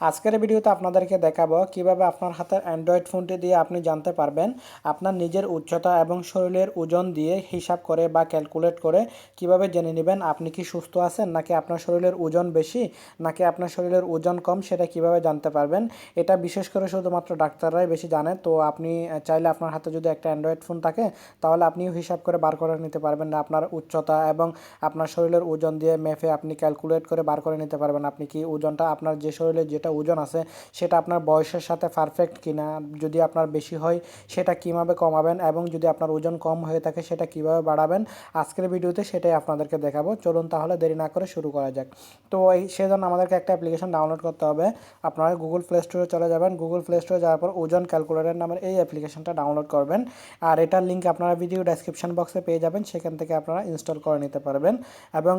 আজকের ভিডিওতে আপনাদেরকে দেখাবো কীভাবে আপনার হাতের অ্যান্ড্রয়েড ফোনটি দিয়ে আপনি জানতে পারবেন আপনার নিজের উচ্চতা এবং শরীরের ওজন দিয়ে হিসাব করে বা ক্যালকুলেট করে কীভাবে জেনে নেবেন আপনি কি সুস্থ আছেন, নাকি আপনার শরীরের ওজন বেশি, নাকি আপনার শরীরের ওজন কম, সেটা কীভাবে জানতে পারবেন। এটা বিশেষ করে শুধুমাত্র ডাক্তাররাই বেশি জানে, তো আপনি চাইলে আপনার হাতে যদি একটা অ্যান্ড্রয়েড ফোন থাকে, তাহলে আপনিও হিসাব করে বার করে নিতে পারবেন না আপনার উচ্চতা এবং আপনার শরীরের ওজন দিয়ে মেপে আপনি ক্যালকুলেট করে বার করে নিতে পারবেন। আপনি কি ওজনটা আপনার যে শরীরে যেটা ওজন আছে, সেটা আপনার বয়সের সাথে পারফেক্ট কিনা, যদি আপনার বেশি হয়, সেটা কীভাবে কমাবেন এবং যদি আপনার ওজন কম হয়ে থাকে, সেটা কীভাবে বাড়াবেন, আজকের ভিডিওতে সেটাই আপনাদেরকে দেখাবো। চলুন তাহলে দেরি না করে শুরু করা যাক। তো এই সেজন্য আমাদেরকে একটা অ্যাপ্লিকেশন ডাউনলোড করতে হবে। আপনারা গুগল প্লে স্টোরে চলে যাবেন। গুগল প্লে স্টোরে যাওয়ার পর ওজন ক্যালকুলেটর নামের এই অ্যাপ্লিকেশনটা ডাউনলোড করবেন। আর এটার লিঙ্ক আপনারা ভিডিও ডেসক্রিপশন বক্সে পেয়ে যাবেন। সেখান থেকে আপনারা ইনস্টল করে নিতে পারবেন। এবং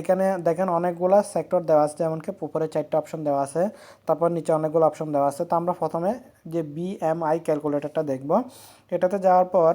এখানে দেখেন অনেকগুলো সেক্টর দেওয়া আছে, যেমনকি উপরে চারটে অপশন দেওয়া আছে। তারপর নিচে অনেকগুলো অপশন দেওয়া আছে। তো আমরা প্রথমে যে বিএমআই ক্যালকুলেটরটা দেখব। এটাতে যাওয়ার পর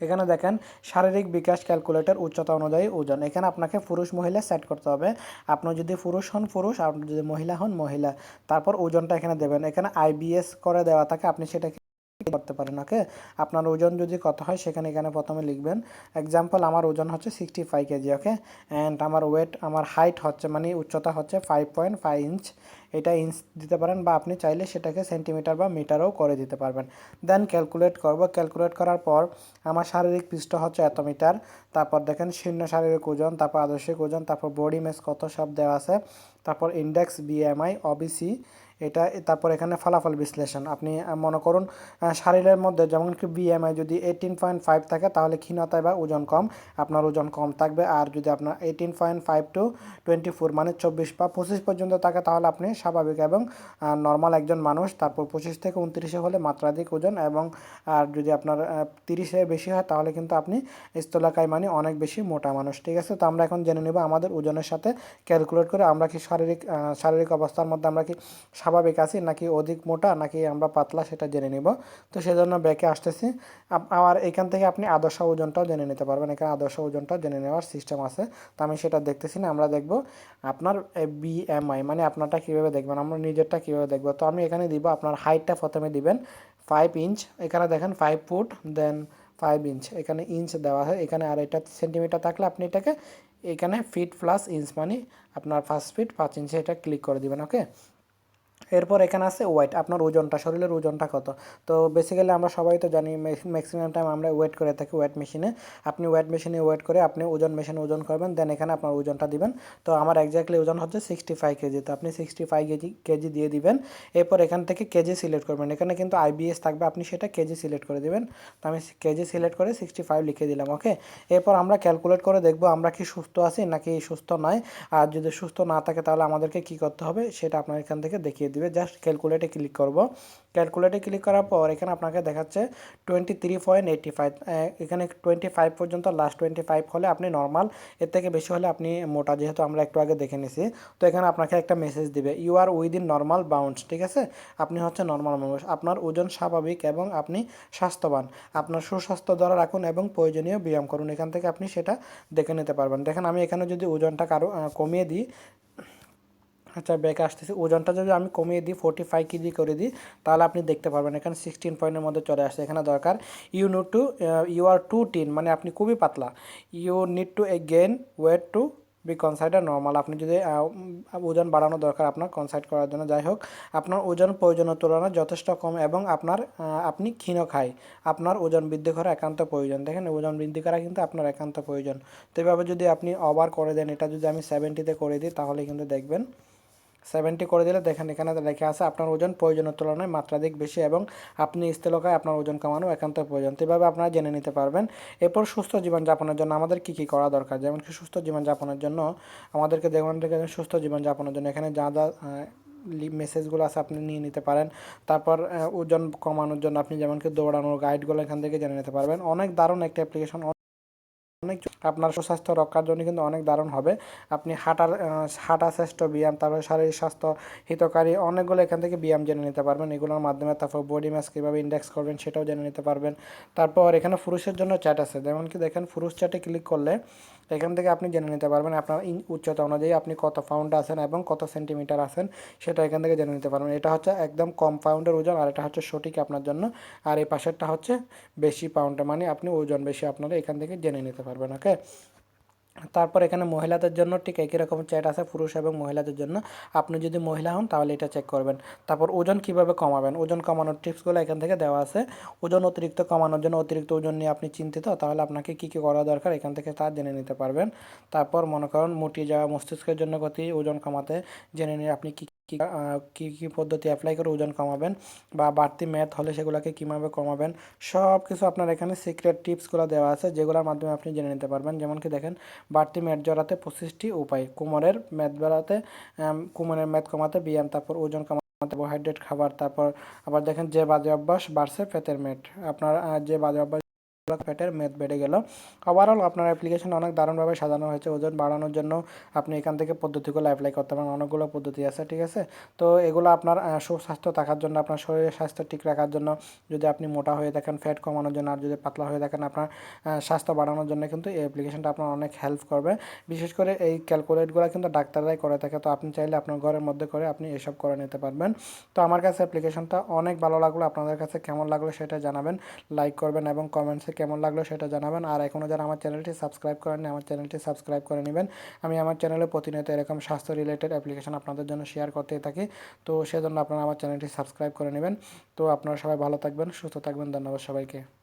এখানে দেখেন, শারীরিক বিকাশ ক্যালকুলেটর উচ্চতা অনুযায়ী ওজন। এখানে আপনাকে পুরুষ, মহিলা সেট করতে হবে। আপনি যদি পুরুষ হন পুরুষ আপনি যদি মহিলা হন মহিলা। তারপর ওজনটা এখানে দেবেন। এখানে আইবিএস করে দেওয়া থাকে, আপনি সেটাকে করতে পারেন ওকে আপনার ওজন যদি কত হয় সেখানে এখানে প্রথমে লিখবেন। এক্সাম্পল আমার ওজন হচ্ছে sixty five KG okay and আমার ওয়েট আমার হাইট হচ্ছে মানে উচ্চতা হচ্ছে ফাইভ পয়েন্ট ফাইভ ইঞ্চ এটা ইঞ্চ দিতে পারেন বা আপনি চাইলে সেটাকে সেন্টিমিটার বা মিটারও করে দিতে পারবেন। দেন ক্যালকুলেট করব। ক্যালকুলেট করার পর আমার শারীরিক পৃষ্ঠ হচ্ছে এত মিটার তারপর দেখেন শূন্য শারীরিক ওজন, তারপর আদর্শিক ওজন, তারপর বডি মেস কত সব দেওয়া আছে। তারপর ইন্ডেক্স বিএমআই অবিসি এটা তারপর এখানে ফলাফল বিশ্লেষণ। আপনি মনে করুন শরীরের মধ্যে যেমন কি বিএমআই যদি এইটিন পয়েন্ট ফাইভ থাকে, তাহলে ক্ষীণতায় বা ওজন কম, আপনার ওজন কম থাকবে। আর যদি আপনার eighteen point five to twenty four মানে চব্বিশ বা পঁচিশ পর্যন্ত থাকে, তাহলে আপনি স্বাভাবিক এবং নর্মাল একজন মানুষ। তারপর পঁচিশ থেকে উনত্রিশে হলে মাত্রাধিক ওজন এবং, আর যদি আপনার তিরিশে বেশি হয়, তাহলে কিন্তু আপনি স্থলাকায় মানে অনেক বেশি মোটা মানুষ। ঠিক আছে? তো আমরা এখন জেনে নেব আমাদের ওজনের সাথে ক্যালকুলেট করে আমরা কি শারীরিক শারীরিক অবস্থার মধ্যে আমরা কি স্বাভাবিক আছি, নাকি অধিক মোটা, নাকি আমরা পাতলা সেটা জেনে নিব। তো সেজন্য ব্যাকে আসতেছি। আর এখান থেকে আপনি আদর্শ ওজনটাও জেনে নিতে পারবেন। এখানে আদর্শ ওজনটাও জেনে নেওয়ার সিস্টেম আছে। তো আমি সেটা দেখতেছি না, আমরা দেখব আপনার বিএমআই মানে আপনারটা কীভাবে দেখবেন, আমরা নিজেরটা কীভাবে দেখব। তো আমি এখানে দিব আপনার হাইটটা প্রথমে দিবেন ফাইভ ইঞ্চ এখানে দেখেন ফাইভ ফুট দেন ফাইভ ইঞ্চ এখানে ইঞ্চ দেওয়া হয় এখানে আর এটা সেন্টিমিটার থাকলে আপনি এটাকে, এখানে ফিট প্লাস ইঞ্চ মানে আপনার ফার্স্ট ফিট পাঁচ ইঞ্চে এটা ক্লিক করে দিবেন ওকে এরপর এখানে আছে ওয়েট আপনার ওজনটা, শরীরের ওজনটা কত? তো বেসিক্যালি আমরা সবাই তো জানি ম্যাক্সিমাম টাইম আমরা ওয়েট করে থাকি ওয়েট মেশিনে আপনি ওয়েট মেশিনে ওয়েট করে আপনি ওজন মেশিনে ওজন করবেন দেন এখানে আপনার ওজনটা দিবেন। তো আমার একজাক্টলি ওজন হচ্ছে সিক্সটি ফাইভ কেজি। তো আপনি সিক্সটি ফাইভ কেজি কেজি দিয়ে দিবেন। এরপর এখান থেকে কেজি সিলেক্ট করবেন। এখানে কিন্তু আইবিএস থাকবে, আপনি সেটা কেজি সিলেক্ট করে দিবেন। তো আমি কেজি সিলেক্ট করে সিক্সটি ফাইভ লিখে দিলাম ওকে এরপর আমরা ক্যালকুলেট করে দেখব আমরা কি সুস্থ আছি নাকি সুস্থ নয় আর যদি সুস্থ না থাকে তাহলে আমাদেরকে কি করতে হবে সেটা আপনার এখান থেকে দেখিয়ে দিবে জাস্ট ক্যালকুলেটে ক্লিক করব। ক্যালকুলেটে ক্লিক করার পর এখানে আপনাকে দেখাচ্ছে twenty three point eighty five এখানে টোয়েন্টি ফাইভ পর্যন্ত লাস্ট টোয়েন্টি ফাইভ হলে আপনি নর্মাল এর থেকে বেশি হলে আপনি মোটা, যেহেতু আমরা একটু আগে দেখে নিছি। তো এখানে আপনাকে একটা মেসেজ দিবে you are within normal bounds ঠিক আছে? আপনি হচ্ছে নর্মাল মানুষ, আপনার ওজন স্বাভাবিক এবং আপনি স্বাস্থ্যবান। আপনার সুস্বাস্থ্য দ্বারা রাখুন এবং প্রয়োজনীয় ব্যায়াম করুন। এখান থেকে আপনি সেটা দেখে নিতে পারবেন। দেখেন, আমি এখানে যদি ওজনটা কারও কমিয়ে দিই আচ্ছা ব্যাকে আসতেছি। ওজনটা যদি আমি কমিয়ে দিই ফোর্টি ফাইভ কেজি করে দিই, তাহলে আপনি দেখতে পারবেন। এখানে সিক্সটিন পয়েন্টের মধ্যে চলে আসছে। এখানে দরকার you need to you are too thin মানে আপনি খুবই পাতলা। You need to gain weight to be consider normal আপনি যদি ওজন বাড়ানো দরকার আপনার কনসাইড করার জন্য। যাই হোক, আপনার ওজন প্রয়োজনের তুলনায় যথেষ্ট কম এবং আপনার আপনি ক্ষীণ খায় আপনার ওজন বৃদ্ধি করা একান্ত প্রয়োজন। দেখেন, ওজন বৃদ্ধি করা কিন্তু আপনার একান্ত প্রয়োজন। তো এভাবে যদি আপনি ওভার করে দেন, এটা যদি আমি সেভেন্টিতে করে দিই, তাহলে কিন্তু দেখবেন সেভেন্টি করে দিলে দেখেন এখানে লেখা আছে, আপনার ওজন প্রয়োজনের তুলনায় মাত্রাধিক বেশি এবং আপনি স্থলকায় আপনার ওজন কমানো একান্ত প্রয়োজন। তো এভাবে আপনারা জেনে নিতে পারবেন। এরপর সুস্থ জীবনযাপনের জন্য আমাদের কী কী করা দরকার? যেমন কি সুস্থ জীবনযাপনের জন্য আমাদেরকে যেমন সুস্থ জীবনযাপনের জন্য এখানে যা যা মেসেজগুলো আছে আপনি নিয়ে নিতে পারেন। তারপর ওজন কমানোর জন্য আপনি যেমন কি দৌড়ানোর গাইডগুলো এখান থেকে জেনে নিতে পারবেন। অনেক দারুণ একটা অ্যাপ্লিকেশন অনেক আপনার সুস্বাস্থ্য রক্ষার জন্য কিন্তু অনেক দারুণ হবে। আপনি হাঁটার হাঁটা শ্রেষ্ঠ ব্যায়াম, তারপরে শারীরিক স্বাস্থ্য হিতকারী অনেকগুলো এখান থেকে ব্যায়াম জেনে নিতে পারবেন। এগুলোর মাধ্যমে তারপর বডি ম্যাস কীভাবে ইন্ডেক্স করবেন সেটাও জেনে নিতে পারবেন। তারপর এখানে পুরুষের জন্য চ্যাট আছে। যেমন কি দেখেন পুরুষ চ্যাটে ক্লিক করলে এখান থেকে আপনি জেনে নিতে পারবেন আপনার উচ্চতা অনুযায়ী আপনি কত পাউন্ড আছেন এবং কত সেন্টিমিটার আছেন, সেটা এখান থেকে জেনে নিতে পারবেন। এটা হচ্ছে একদম কম পাউন্ডের ওজন, আর এটা হচ্ছে সঠিক আপনার জন্য। আর এই পাশেরটা হচ্ছে বেশি পাউন্ডে মানে আপনি ওজন বেশি আপনারা এখান থেকে জেনে নিতে পারবেন ওকে তারপর এখানে মহিলাদের জন্য ঠিক একই রকম চ্যাট আছে, পুরুষ এবং মহিলাদের জন্য। আপনি যদি মহিলা হন, তাহলে এটা চেক করবেন। তারপর ওজন কীভাবে কমাবেন? ওজন কমানোর টিপসগুলো এখান থেকে দেওয়া আছে। ওজন অতিরিক্ত কমানোর জন্য অতিরিক্ত ওজন নিয়ে আপনি চিন্তিত, তাহলে আপনাকে কী কী করা দরকার এখান থেকে তা জেনে নিতে পারবেন। তারপর মনে করেন, মুটিয়ে যাওয়া মস্তিষ্কের জন্য গতি, ওজন কমাতে জেনে নিয়ে আপনি কী কী কী পদ্ধতি অ্যাপ্লাই করে ওজন কমাবেন বা বাড়তি ম্যাথ হলে সেগুলোকে কীভাবে কমাবেন সব কিছু আপনার এখানে সিক্রেট টিপসগুলো দেওয়া আছে, যেগুলোর মাধ্যমে আপনি জেনে নিতে পারবেন। যেমন কি দেখেন, বাড়তি ম্যাথ জড়াতে পঁচিশটি উপায়, কোমরের ম্যাথ বাড়াতে কোমরের ম্যাথ কমাতে, ব্যায়াম, তারপর ওজন কমাতে কার্বোহাইড্রেট খাবার, তারপর আবার দেখেন যে বাজে অভ্যাস বাড়ছে ফেতের ম্যাট আপনার যে বাজে অভ্যাস ফ্যাটের মেদ বেড়ে গেল। ওভারঅল আপনার অ্যাপ্লিকেশন অনেক দারুণভাবে সাজানো হয়েছে, ওজন বাড়ানোর জন্য আপনি এখান থেকে পদ্ধতিগুলো অ্যাপ্লাই করতে পারেন, অনেকগুলো পদ্ধতি আছে, ঠিক আছে? তো এগুলো আপনার সুস্বাস্থ্য থাকার জন্য, আপনার শরীরের স্বাস্থ্য ঠিক রাখার জন্য, যদি আপনি মোটা হয়ে থাকেন ফ্যাট কমানোর জন্য, আর যদি পাতলা হয়ে থাকেন, আপনার স্বাস্থ্য বাড়ানোর জন্য কিন্তু এই অ্যাপ্লিকেশনটা আপনার অনেক হেল্প করবে। বিশেষ করে এই ক্যালকুলেটগুলো কিন্তু ডাক্তাররাই করে থাকে, তো আপনি চাইলে আপনার ঘরের মধ্যে করে আপনি এসব করে নিতে পারবেন। তো আমার কাছে অ্যাপ্লিকেশনটা অনেক ভালো লাগল, আপনাদের কাছে কেমন লাগল সেটা জানাবেন লাইক করবেন এবং কমেন্টসে কেমন লাগল সেটা জানাবেন। আর এখনও যারা আমার চ্যানেলটি সাবস্ক্রাইব করেননি, আমার চ্যানেলটি সাবস্ক্রাইব করে নেবেন। আমি আমার চ্যানেলে প্রতিনিয়ত এরকম স্বাস্থ্য রিলেটেড অ্যাপ্লিকেশন আপনাদের জন্য শেয়ার করতেই থাকি। তো সেজন্য আপনারা আমার চ্যানেলটি সাবস্ক্রাইব করে নেবেন। তো আপনারা সবাই ভালো থাকবেন, সুস্থ থাকবেন। ধন্যবাদ সবাইকে।